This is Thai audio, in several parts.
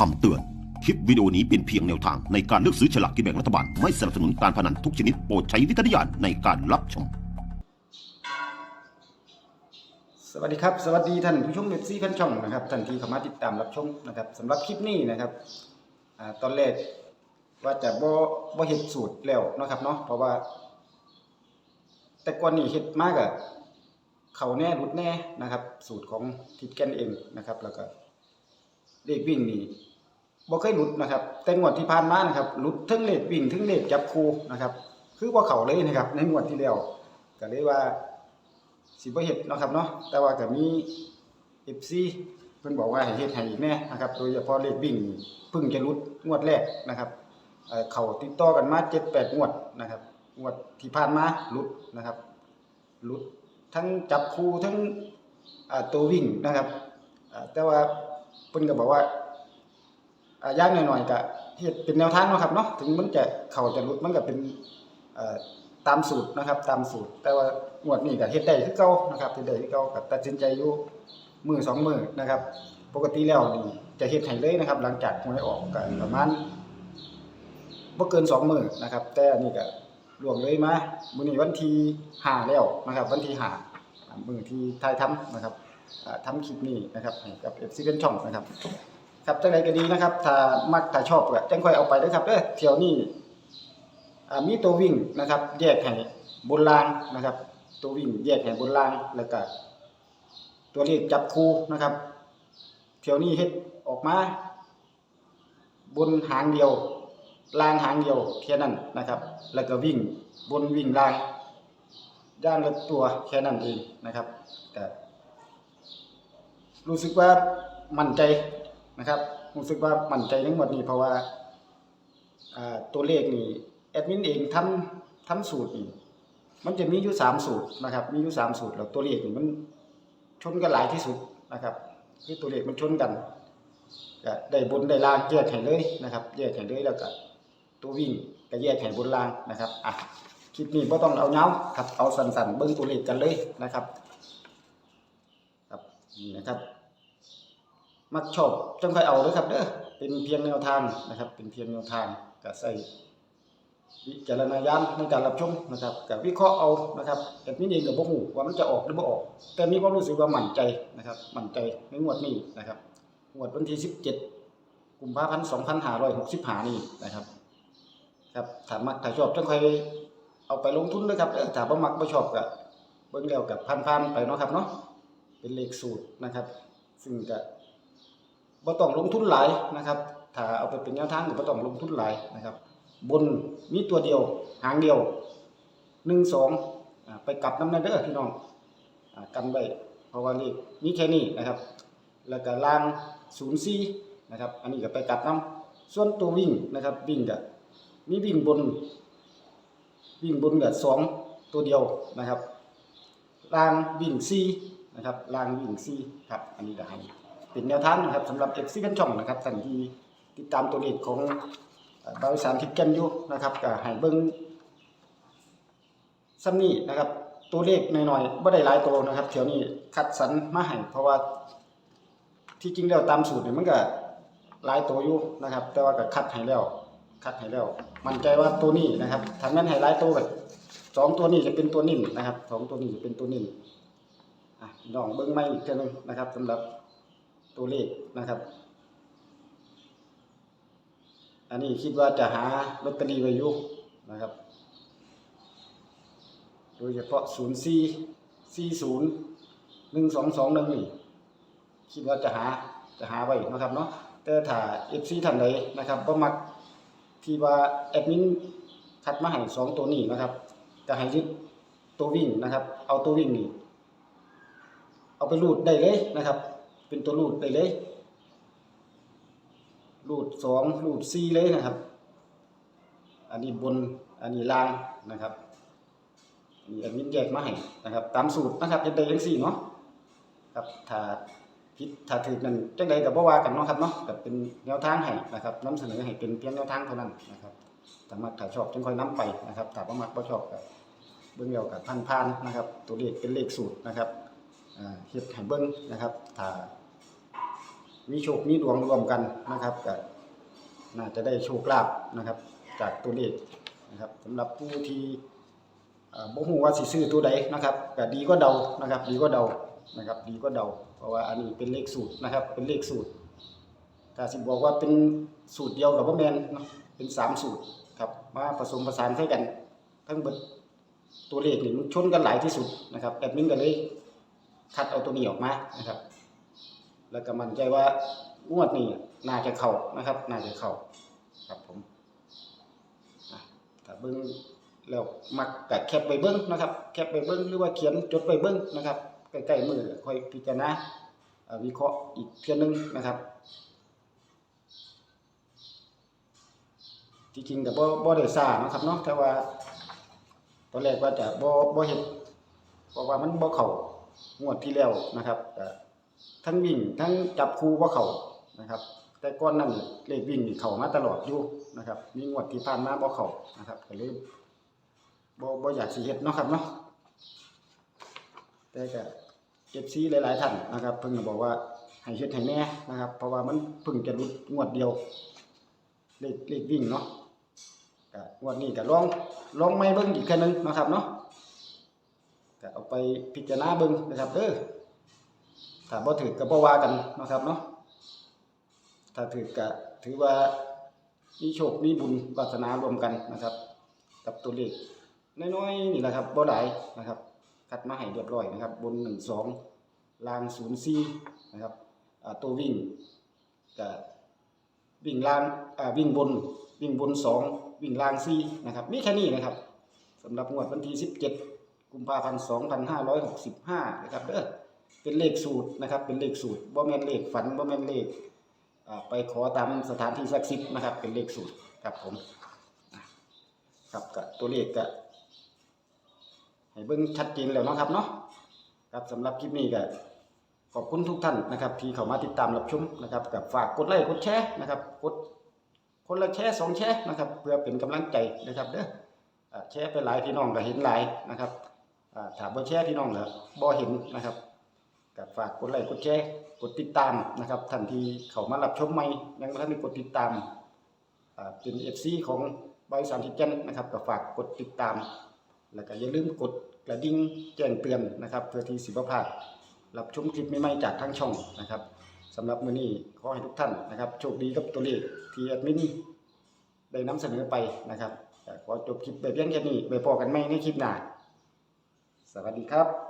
คำเตือน คลิปวิดีโอนี้เป็นเพียงแนวทางในการเลือกซื้อฉลากกินแบ่งรัฐบาล ไม่สนับสนุนการพนันทุกชนิดโปรดใช้วิจารณญาณในการรับชม สวัสดีครับ สวัสดีท่านผู้ชมเอฟซีแฟนช่องนะครับท่านที่เข้ามาติดตามรับชมนะครับสำหรับคลิปนี้นะครับอ่าตอนแรกว่าจะบ่บ่เฮ็ดสูตรแล้วเนาะครับเนาะเพราะว่า แต่ก่อนนี้เฮ็ดมากอะเขาแน่รุดแน่นะครับ สูตรของทิดแกนเองนะครับ แล้วก็เลขวิ่งนี่ บ่เคยหลุดนะครับแต่งวดที่ผ่านมานะครับหลุดทั้งเลขวิ่งทั้งเลขจับคู่นะครับ คือบ่าเขาเลยนะครับ ในงวดที่แล้วก็เลยว่าสิบ่เฮ็ดนะครับเนาะแต่ว่าก็มี FC เพิ่นบอกว่าให้เฮ็ดให้อีกแน่นะครับโดยเฉพาะเลขวิ่งนี่เพิ่งจะหลุดงวดแรกนะครับเอ่อเข้าติดต่อกันมา7 8งวดนะครับงวดที่ผ่านมาหลุดนะครับหลุดทั้งจับคู่ทั้งตัววิ่งนะครับแต่ว่าเพิ่นก็บอกว่า ย่างน้อยๆก็เฮ็ดเป็นแนวทางเนาะครับเนาะถึงมันจะเข้าจะหลุดมันก็เป็นตามสูตรนะครับ ตามสูตร แต่ว่างวดนี้ก็เฮ็ดได้คือเก่านะครับเฮ็ดได้คือเก่าก็ตัดสินใจอยู่มือสองมือนะครับ ปกติแล้วนี่จะเฮ็ดให้เลยนะครับ หลังจากหวยออกก็ประมาณบ่เกินสองมือนะครับ แต่อันนี้ก็ล่วงเลยมามื้อนี้วันที่5แล้วนะครับ วันที่5อ่ามือที่ถ่ายทำนะครับอ่าคลิปนี้นะครับให้กับ FC เป็นช่องนะครับ ครับจังไดก็ดีนะครับ ถ้ามักถ้าชอบก็จังค่อยเอาไปเด้ครับเด้อเที่ยวนี้อ่มีตัววิ่งนะครับ แยกให้บนรางนะครับ ตัววิ่งแยกให้บนรางแล้วก็ตัวเลขจับคู่นะครับเที่ยวนี้เฮ็ดออกมา บนหางเดียวรางหางเดียวแค่นั้นนะครับ แล้วก็วิ่งบนวิ่งรางย่างละตัวแค่นั้นเองนะครับแต่รู้สึกว่ามั่นใจ นะครับรู้สึกว่ามั่นใจทั้งหมดนี้เพราะว่าตัวเลขนี่แอดมินเองทำทำสูตรนี่มันจะมีอยู่สามสูตรนะครับ มีอยู่สามสูตรแล้วตัวเลขนี่มันชนกันหลายที่สุดนะครับคือตัวเลขมันชนกันก็ได้บนได้ล่างแยกให้เลยนะครับแยกให้เลยแล้วก็ตัววิ่งก็แยกให้บนล่างนะครับอะคลิปนี้บ่ต้องเอาเงาครับเอาสั้นๆเบิ่งตัวเลขกันเลยนะครับ ครับนี่นะครับ มักชอบจังค่อยเอาเด้อครับเด้อเป็นเพียงแนวทางนะครับ เป็นเพียงแนวทางก็ใส่วิจารณญาณในการรับชมนะครับก็วิเคราะห์เอานะครับแอดมินเองก็บ่ฮู้ว่ามันจะออกหรือบ่ออก แต่มีความรู้สึกว่ามั่นใจนะครับ มั่นใจในงวดนี้นะครับงวดวันที่17กุมภาพันธ์2565นี้นะครับ ครับถ้ามักถ้าชอบจังค่อยเอาไปลงทุนนะครับเด้อถ้ามักบ่ชอบก็เบิ่งแล้วก็ผ่านๆไปเนาะครับเนาะเป็นเลขสูตรนะครับ ซึ่งก็บ่ ต้องลงทุนหลายนะครับ ถ้าเอาไปเป็นแนวทางก็บ่ต้องลงทุนหลายนะครับ บนมีตัวเดียวหางเดียว1 2อ่าไปกลับน้ำเด้อพี่น้องอกันไว้เพราะว่าเลขมีแค่นี้นะครับ แล้วก็ล่าง04นย์ซีนะครับ อันนี้ก็ไปกลับนํส่วนตัววิ่งนะครับ วิ่งก็มีวิ่งบน วิ่งบนก็2ตัวเดียวนะครับล่างวิ่ง4นะครับล่างวิ่ง4ครับ อันนี้ก็ให้ เป็นแนวทางนะครับสำหรับ FC กันช่องนะครับท่านที่ติดตามตัวเลขของบริษัททิพย์แกนอยู่นะครับก็ให้เบิ่งซ้ำนี้นะครับ ตัวเลขน้อยๆบ่ได้หลายตัวนะครับเที่ยวนี้คัดสรรมาให้เพราะว่าที่จริงแล้วตามสูตรนี่มันก็หลายตัวอยู่นะครับ แต่ว่าก็คัดให้แล้ว คัดให้แล้ว มั่นใจว่าตัวนี้นะครับถ้าแม่นให้หลายตัวก็สองตัวนี้จะเป็นตัวนิ่มนะครับสองตัวนี้จะเป็นตัวนิ่มอะลองเบิ่งใหม่อีกเทื่อนึงนะครับสำหรับ ตัวเลขนะครับ อันนี้คิดว่าจะหาลอตเตอรี่ไว้อยู่นะครับ โดยเฉพาะ0 4 4 0 1 2 2 1นี่คิดว่าจะหาจะหาไว้นะครับเนาะแต่ถ้า FC ท่านใดนะครับบ่มักที่ว่าแอดมินคัดมาให้สองตัวนี้นะครับก็ให้ยึดตัววิ่งนะครับ เอาตัววิ่งนี่เอาไปรูดได้เลยนะครับ เป็นตัวรูดได้เลยรูดสองรูดสี่เลยนะครับ อันนี้บนอันนี้ล่างนะครับอันนี้อันนี้แยกมาให้นะครับ ตามสูตรนะครับเฮ็ดได้จังซี่เนาะครับถ้าผิดถ้าถูกนั่นจังใดก็บ่ว่ากันเนาะครับเนาะก็เป็นแนวทางให้นะครับนำเสนอให้เป็นเพียงแนวทางเท่านั้นนะครับถ้ามักถ้าชอบจังค่อยนํไปนะครับถ้าบ่มักบ่ชอบก็เบิ่งแล้วก็ผ่านๆนะครับ ตัวเลขเป็นเลขสูตรนะครับเฮ็ดให้เบิ่งนะครับถ้า มีโชคมีดวงรวมกันนะครับก็น่าจะได้โชคลาภนะครับ จากตัวเลขนะครับสำหรับผู้ที่เอ่อบ่ฮู้ว่าสิซื้อตัวใดนะครับก็ดีกว่าเดานะครับ ดีกว่าเดานะครับ ดีกว่าเดา เพราะว่าอันนี้เป็นเลขสูตรนะครับ เป็นเลขสูตรถ้าสิบอกว่าเป็นสูตรเดียวกับบ่าแมนเป็นสามสูตรครับมาผสมผสานใส่กัน ทั้งเบิดตัวเลขนี่มันชนกันหลายที่สุดนะครับแอดมินก็เลยคัดเอาตัวนี้ออกมานะครับ แล้วก็มั่นใจว่างวดนี้น่าจะเข้านะครับ น่าจะเข้าครับผมอะถ้าเบิ้งแล้วมักก็แคปไปเบิ้งนะครับ แคปไปเบิ้งหรือว่าเขียนจดไปเบิ้งนะครับใกล้ๆมือค่อยพิจารณาวิเคราะห์อีกเพียงนึงนะครับจริงๆก็บ่บ่ได้ซ่านะครับเนาะแต่ว่าตอนแรกว่าจะบ่บ่เฮ็ดเพราะว่ามันบ่เข้างวดที่แล้วนะครับ ทั้งวิ่งทั้งจับคู่บ่เขานะครับ แต่ก่อนนั้นเลขวิ่งเขามาตลอดอยู่นะครับมีงวดที่ผ่านมาบ่เขานะครับก็เลยบ่บ่อยากสิเฮ็ดเนาะครับเนาะแต่ก็ FC หลายๆท่านนะครับ เพิ่นก็บอกว่าให้เฮ็ดให้แน่นะครับ เพราะว่ามันเพิ่งจะหลุดงวดเดียวเลขเลขวิ่งเนาะก็งวดนี้ก็ลองลองไม่เบิ่งอีกแค่นึงนะครับเนาะก็เอาไปพิจารณาเบิ่งนะครับเด้อ ถ้าบ่ถือก็บ่ว่ากันนะครับเนาะถ้าถือก็ถือว่ามีโชคมีบุญวาสนารวมกันนะครับ กับตัวเลขน้อยๆนี่แหละครับบ่หลายนะครับคัดมาให้เรียบร้อยนะครับ บน12ล่งสองราง04นย์ซีนะครับตัววิ่งก็วิ่งลางวิ่งบนวิ่งบนสองวิ่งลางสี่นะครับมีแค่นี้นะครับสำหรับงวดวันที่17กุมภาพันธ์2565นะครับเด้อ เป็นเลขสูตรนะครับ เป็นเลขสูตรบ่แม่นเลขฝันบ่แม่นเลขไปขอตามสถานที่ศักดิ์สิทธิ์นะครับ เป็นเลขสูตรครับผมครับก็ตัวเลขก็ให้เบิ่งชัดเจนแล้วนะครับเนาะครับสำหรับคลิปนี้ก็ขอบคุณทุกท่านนะครับที่เข้ามาติดตามรับชมนะครับกับฝากกดไลค์กดแชร์นะครับกดคนละแชร์สองแชร์นะครับ เพื่อเป็นกำลังใจนะครับเด้อแชร์ไปหลายพี่น้องก็เห็นหลายนะครับอ่าถ้าบ่แชร์พี่น้องก็บ่เห็นนะครับ กับฝากกดไลค์กดแชร์กดติดตามนะครับท่านที่เข้ามารับชมใหม่ยังบ่ทันได้กดติดตามเป็น FC ของบริษัทที่แก่นนะครับก็ฝากกดติดตาม แล้วก็อย่าลืมกดกระดิ่งแจ้งเตือนนะครับ เพื่อที่สิบพลาดรับชมคลิปใหม่ๆจากทางช่องนะครับสำหรับมื้อนี้ขอให้ทุกท่านนะครับโชคดีกับตัวเลขที่แอดมินได้นำเสนอไปนะครับขอจบคลิปไปเพียงแค่นี้ไปพอกันใหม่ในคลิปหน้าสวัสดีครับ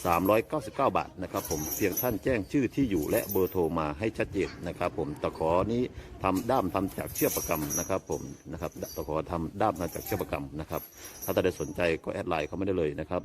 399 บาทนะครับผมเพียงท่านแจ้งชื่อที่อยู่และเบอร์โทรมาให้ชัดเจนนะครับผมตะขอนี้ทำด้ามทำจากเชือกประกำนะครับผมนะครับตะขอทำด้ามทำจากเชือกประกำนะครับถ้าท่านใดสนใจก็แอดไลน์เขาไม่ได้เลยนะครับ